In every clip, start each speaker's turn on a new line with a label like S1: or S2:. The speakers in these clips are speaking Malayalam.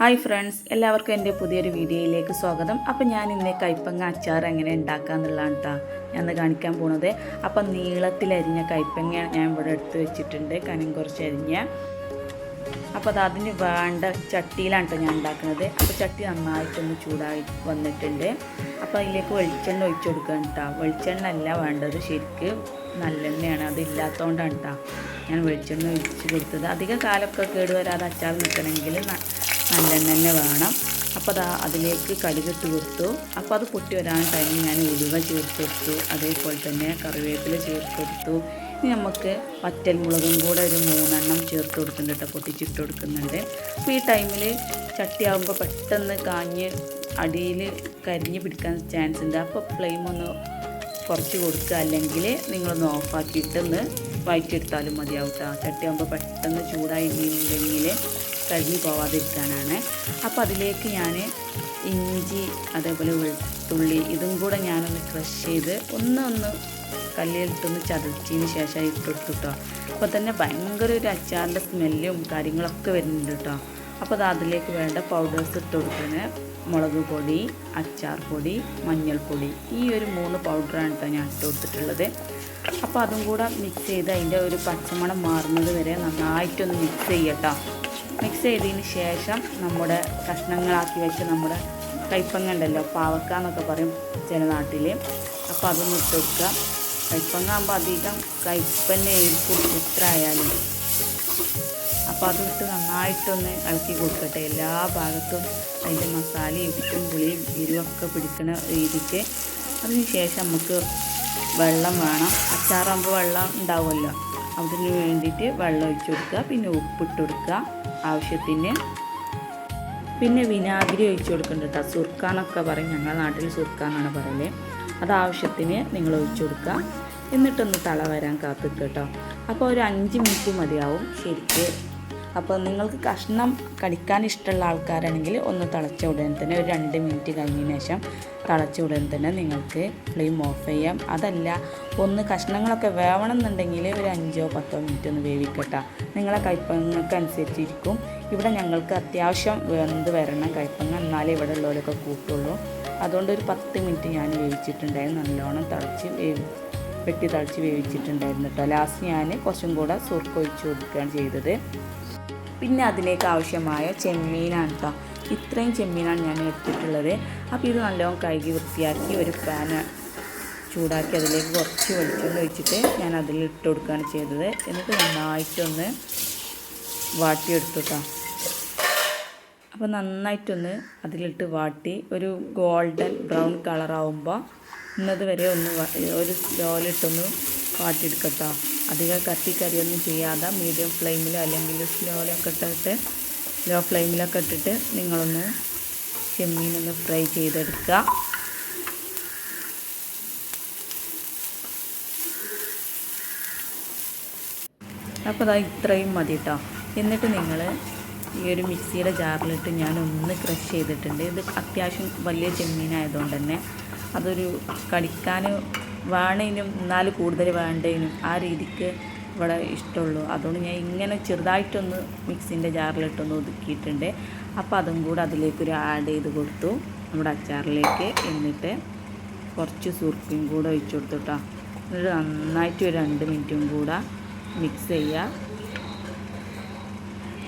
S1: ഹായ് ഫ്രണ്ട്സ് എല്ലാവർക്കും എന്റെ പുതിയൊരു വീഡിയോയിലേക്ക് സ്വാഗതം. അപ്പം ഞാൻ ഇന്ന് കൈപ്പങ്ങ അച്ചാർ എങ്ങനെ ഉണ്ടാക്കാന്നുള്ളതാണ് കേട്ടോ ഞാൻ ഇന്ന് കാണിക്കാൻ പോണത്. അപ്പം നീളത്തിലരിഞ്ഞ കൈപ്പങ്ങ ഞാൻ ഇവിടെ എടുത്ത് വെച്ചിട്ടുണ്ട് കനം കുറച്ച് അരിഞ്ഞ. അപ്പോൾ അത് അതിന് വേണ്ട ചട്ടിയിലാണ് കേട്ടോ ഞാൻ ഉണ്ടാക്കുന്നത്. അപ്പോൾ ചട്ടി നന്നായിട്ടൊന്ന് ചൂടായി വന്നിട്ടുണ്ട്. അപ്പോൾ അതിലേക്ക് വെളിച്ചെണ്ണ ഒഴിച്ചു കൊടുക്കണം കേട്ടോ വെളിച്ചെണ്ണ അല്ല വേണ്ടത് ശരിക്ക് നല്ലെണ്ണയാണ് അതില്ലാത്തതുകൊണ്ടാണ് കേട്ടോ ഞാൻ വെളിച്ചെണ്ണ ഒഴിച്ച് കൊടുത്തത്. അധിക കാലമൊക്കെ കേടുവരാതെ അച്ചാർ നിൽക്കണമെങ്കിൽ നല്ലെണ്ണ തന്നെ വേണം. അപ്പോൾ അതാ അതിലേക്ക് കടുകിട്ട് കൊടുത്തു. അപ്പോൾ അത് പൊട്ടി വരാൻ ടൈമിൽ ഞാൻ ഉലുവ ചേർത്ത് കൊടുത്തു. അതേപോലെ തന്നെ കറിവേപ്പില ചേർത്ത് കൊടുത്തു. ഇനി നമുക്ക് വറ്റൽ മുളകും കൂടെ ഒരു മൂന്നെണ്ണം ചേർത്ത് കൊടുക്കുന്നുണ്ട് കേട്ടോ പൊട്ടിച്ചിട്ട് കൊടുക്കുന്നുണ്ട്. അപ്പോൾ ഈ ടൈമിൽ ചട്ടിയാകുമ്പോൾ പെട്ടെന്ന് കാഞ്ഞ് അടിയിൽ കരിഞ്ഞ് പിടിക്കാൻ ചാൻസ് ഉണ്ട്. അപ്പോൾ ഫ്ലെയിം ഒന്ന് കുറച്ച് കൊടുക്കുക. അല്ലെങ്കിൽ നിങ്ങളൊന്ന് ഓഫാക്കിയിട്ടൊന്ന് വയറ്റിയെടുത്താലും മതിയാവും കേട്ടോ. ചട്ടിയാകുമ്പോൾ പെട്ടെന്ന് ചൂടായി ചൂടായിട്ടുണ്ടെങ്കിൽ കരിഞ്ഞ് പോവാതിരിക്കാനാണ്. അപ്പോൾ അതിലേക്ക് ഞാൻ ഇഞ്ചി അതേപോലെ വെളുത്തുള്ളി ഇതും കൂടെ ഞാനൊന്ന് ക്രഷ് ചെയ്ത് ഒന്ന് ഒന്ന് കല്ലിലിട്ടൊന്ന് ചതച്ചതിന് ശേഷം ഇട്ടെടുത്തു കൊടുത്തു കേട്ടോ അപ്പോൾ തന്നെ ഭയങ്കര ഒരു അച്ചാറിന്റെ സ്മെല്ലും കാര്യങ്ങളൊക്കെ വരുന്നുണ്ട് കേട്ടോ അപ്പോൾ അത് അതിലേക്ക് വേണ്ട പൗഡേഴ്സ് ഇട്ട് കൊടുക്കുന്നത് മുളക് പൊടി അച്ചാർ പൊടി മഞ്ഞൾപ്പൊടി ഈ ഒരു മൂന്ന് പൗഡറാണ് കേട്ടോ ഞാൻ ഇട്ട് കൊടുത്തിട്ടുള്ളത്. അപ്പോൾ അതും കൂടെ മിക്സ് ചെയ്ത് അതിന്റെ ഒരു പച്ചമണം മാറുന്നത് വരെ നന്നായിട്ടൊന്ന് മിക്സ് ചെയ്യട്ടോ മിക്സ് ചെയ്തതിന് ശേഷം നമ്മുടെ കഷ്ണങ്ങളാക്കി വെച്ച് നമ്മുടെ കൈപ്പങ്ങ ഉണ്ടല്ലോ പാവക്ക എന്നൊക്കെ പറയും ചില നാട്ടിൽ അപ്പോൾ അതൊന്ന് ഇട്ട് വെക്കുക കൈപ്പങ്ങ ആകുമ്പോൾ അധികം കൈപ്പന്നെ ആയിരിക്കും എത്ര ആയാലും അപ്പോൾ അതിട്ട് നന്നായിട്ടൊന്ന് ഇളക്കി കൊടുക്കട്ടെ. എല്ലാ ഭാഗത്തും അതിന്റെ മസാലയും ഉപ്പും പുളിയും എരിവൊക്കെ പിടിക്കുന്ന രീതിക്ക്. അതിന് ശേഷം നമുക്ക് വെള്ളം വേണം. അച്ചാറാകുമ്പോൾ വെള്ളം ഉണ്ടാവുമല്ലോ. അതിന് വേണ്ടിയിട്ട് വെള്ളം ഒഴിച്ചു കൊടുക്കുക. പിന്നെ ഉപ്പിട്ട് കൊടുക്കുക. ആവശ്യത്തിന്. പിന്നെ വിനാഗിരി ഒഴിച്ച് കൊടുക്കുന്നുണ്ട് കേട്ടോ സുർക്ക എന്നൊക്കെ പറയും. ഞങ്ങളുടെ നാട്ടിൽ സുർക്ക പറയൽ. അത് ആവശ്യത്തിന് നിങ്ങൾ ഒഴിച്ചു കൊടുക്കുക. എന്നിട്ടൊന്ന് തള വരാൻ കാത്തിക്കുക കേട്ടോ. അപ്പോൾ ഒരു അഞ്ച് മിനിറ്റ് മതിയാവും. ശരിക്ക് അപ്പോൾ നിങ്ങൾക്ക് കഷ്ണം കടിക്കാൻ ഇഷ്ടമുള്ള ആൾക്കാരാണെങ്കിൽ ഒന്ന് തിളച്ച ഉടനെ തന്നെ ഒരു രണ്ട് മിനിറ്റ് കഴിഞ്ഞതിന് ശേഷം തിളച്ച ഉടനെ തന്നെ നിങ്ങൾക്ക് ഫ്ലെയിം ഓഫ് ചെയ്യാം. അതല്ല ഒന്ന് കഷ്ണങ്ങളൊക്കെ വേവണം എന്നുണ്ടെങ്കിൽ ഒരു അഞ്ചോ പത്തോ മിനിറ്റ് ഒന്ന് വേവിക്കട്ടെ. നിങ്ങളെ കൈപ്പങ്ങൾക്ക് അനുസരിച്ചിരിക്കും ഇവിടെ ഞങ്ങൾക്ക് അത്യാവശ്യം വെന്ത് വരണം കയ്പങ്ങ എന്നാലേ ഇവിടെ ഉള്ളവരൊക്കെ കൂട്ടുള്ളൂ. അതുകൊണ്ട് ഒരു പത്ത് മിനിറ്റ് ഞാൻ വേവിച്ചിട്ടുണ്ടായിരുന്നു. നല്ലോണം തിളച്ച് വേവി വെട്ടി തിളച്ച് വേവിച്ചിട്ടുണ്ടായിരുന്നു കേട്ടോ. ലാസ്റ്റ് ഞാൻ കുറച്ചും കൂടെ സുർക്കൊഴിച്ച് കൊടുക്കുകയാണ് ചെയ്തത്. പിന്നെ അതിലേക്ക് ആവശ്യമായ ചെമ്മീനാണ് കേട്ടോ ഇത്രയും ചെമ്മീനാണ് ഞാൻ എടുത്തിട്ടുള്ളത്. അപ്പോൾ ഇത് നല്ലോണം കഴുകി വൃത്തിയാക്കി ഒരു പാൻ ചൂടാക്കി അതിലേക്ക് കുറച്ച് വെളിച്ചെണ്ണ ഒഴിച്ചിട്ട് ഞാൻ അതിൽ ഇട്ട് കൊടുക്കുകയാണ് ചെയ്തത്. എന്നിട്ട് നന്നായിട്ടൊന്ന് വാട്ടിയെടുത്തു കേട്ടോ അപ്പോൾ നന്നായിട്ടൊന്ന് അതിലിട്ട് വാട്ടി ഒരു ഗോൾഡൻ ബ്രൗൺ കളറാവുമ്പോൾ ഇന്നത് വരെ ഒന്ന് ഒരു ലോലിട്ടൊന്ന് വാട്ടിയെടുക്കട്ടോ. അധികം കത്തിക്കറിയൊന്നും ചെയ്യാതെ മീഡിയം ഫ്ലെയിമിലോ അല്ലെങ്കിൽ സ്ലോയിലൊക്കെ ഇട്ടിട്ട് ലോ ഫ്ലെയിമിലൊക്കെ ഇട്ടിട്ട് നിങ്ങളൊന്ന് ചെമ്മീനൊന്ന് ഫ്രൈ ചെയ്തെടുക്കുക. അപ്പോൾ അതാ ഇത്രയും മതി കേട്ടോ എന്നിട്ട് നിങ്ങൾ ഈ ഒരു മിക്സിയുടെ ജാറിലിട്ട് ഞാൻ ഒന്ന് ക്രഷ് ചെയ്തിട്ടുണ്ട്. ഇത് അത്യാവശ്യം വലിയ ചെമ്മീനായതുകൊണ്ട് തന്നെ അതൊരു കടിക്കാൻ വേണേനും എന്നാൽ കൂടുതൽ വേണ്ടതിനും ആ രീതിക്ക് ഇവിടെ ഇഷ്ടമുള്ളൂ. അതുകൊണ്ട് ഞാൻ ഇങ്ങനെ ചെറുതായിട്ടൊന്ന് മിക്സിന്റെ ജാറിലിട്ടൊന്ന് ഒതുക്കിയിട്ടുണ്ട്. അപ്പോൾ അതും കൂടെ അതിലേക്കൊരു ആഡ് ചെയ്ത് കൊടുത്തു. നമ്മുടെ അച്ചാറിലേക്ക് എന്നിട്ട് കുറച്ച് സുർക്കയും കൂടെ ഒഴിച്ചു കൊടുത്തു കേട്ടോ. എന്നിട്ട് നന്നായിട്ട് ഒരു രണ്ട് മിനിറ്റും കൂടെ മിക്സ് ചെയ്യുക.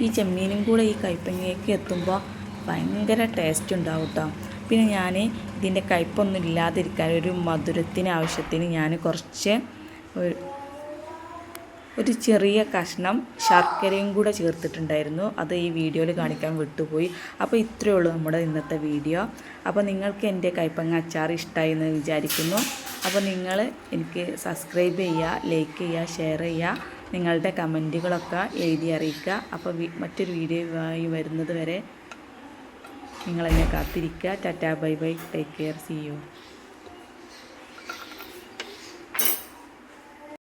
S1: ഈ ചെമ്മീനും കൂടെ ഈ കൈപ്പങ്ങയൊക്കെ എത്തുമ്പോൾ ഭയങ്കര ടേസ്റ്റ് ഉണ്ടാവും കേട്ടോ. പിന്നെ ഞാൻ ഇതിന്റെ കയ്പൊന്നും ഇല്ലാതിരിക്കാൻ ഒരു മധുരത്തിന് ആവശ്യത്തിന് ഞാൻ കുറച്ച് ഒരു ചെറിയ കഷ്ണം ശർക്കരയും കൂടെ ചേർത്തിട്ടുണ്ടായിരുന്നു. അത് ഈ വീഡിയോയിൽ കാണിക്കാൻ വിട്ടുപോയി. അപ്പോൾ ഇത്രയേ ഉള്ളൂ നമ്മുടെ ഇന്നത്തെ വീഡിയോ. അപ്പോൾ നിങ്ങൾക്ക് എന്റെ കൈപ്പങ്ങ അച്ചാർ ഇഷ്ടമായി എന്ന് വിചാരിക്കുന്നു. അപ്പോൾ നിങ്ങൾ എനിക്ക് സബ്സ്ക്രൈബ് ചെയ്യുക ലൈക്ക് ചെയ്യുക ഷെയർ ചെയ്യുക നിങ്ങളുടെ കമന്റുകളൊക്കെ എഴുതി അറിയിക്കുക. അപ്പോൾ മറ്റൊരു വീഡിയോ വരുന്നത് വരെ നിങ്ങളെന്നെ കാത്തിരിക്കുക tata bye bye. Take care. See you.